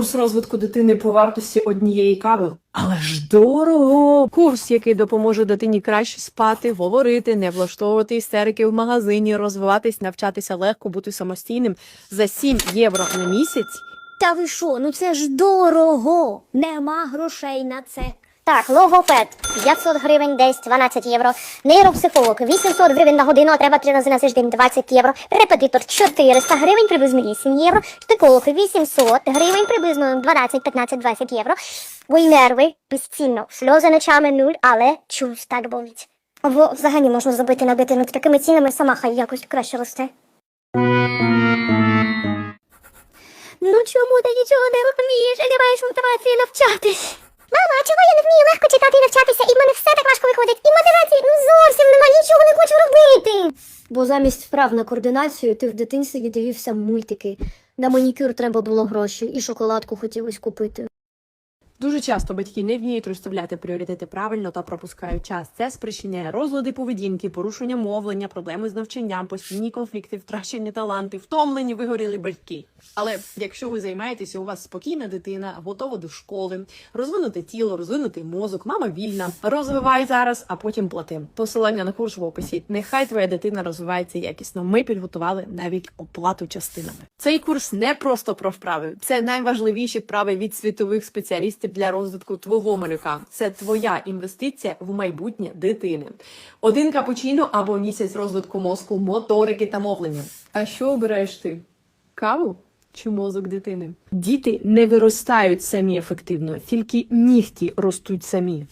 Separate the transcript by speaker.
Speaker 1: Курс розвитку дитини по вартості однієї кави. Але ж дорого!
Speaker 2: Курс, який допоможе дитині краще спати, говорити, не влаштовувати істерики в магазині, розвиватись, навчатися легко, бути самостійним за 7 євро на місяць.
Speaker 3: Та ви що, ну це ж дорого. Нема грошей на це. Так, логопед 500 гривень, десь 12 євро. Нейропсихолог 800 гривень на годину, а треба три рази на тиждень 20 євро. Репетитор 400 гривень, приблизно 8 євро. Психолог 800 гривень, приблизно 12, 15, 20 євро. Ой, нерви, безцінно. Сльози ночами нуль, але чусь так болить. Або взагалі можна забити на дитину такими цінами, сама хай якось краще росте. Ну чому ти нічого не розумієш і не маєш мотивації навчатись? Мама, а чого я не вмію легко читати і навчатися, і в мене все так важко виходить, і мотивації ну зовсім нема, нічого не хочу робити. Бо замість вправ на координацію ти в дитинстві дивився мультики. На манікюр треба було гроші, і шоколадку хотілося купити.
Speaker 2: Дуже часто батьки не вміють розставляти пріоритети правильно та пропускають час. Це спричиняє розлади поведінки, порушення мовлення, проблеми з навчанням, постійні конфлікти, втрачені таланти, втомлені вигоріли батьки. Але якщо ви займаєтеся, у вас спокійна дитина, готова до школи, розвинуте тіло, розвинутий мозок, мама вільна, розвивай зараз, а потім плати. Посилання на курс в описі. Нехай твоя дитина розвивається якісно. Ми підготували навіть оплату частинами. Цей курс не просто про вправи, це найважливіші вправи від світових спеціалістів для розвитку твого малюка. Це твоя інвестиція в майбутнє дитини. Один капучино або місяць розвитку мозку, моторики та мовлення. А що обираєш ти? Каву? Чи мозок дитини? Діти не виростають самі ефективно, тільки нігті ростуть самі.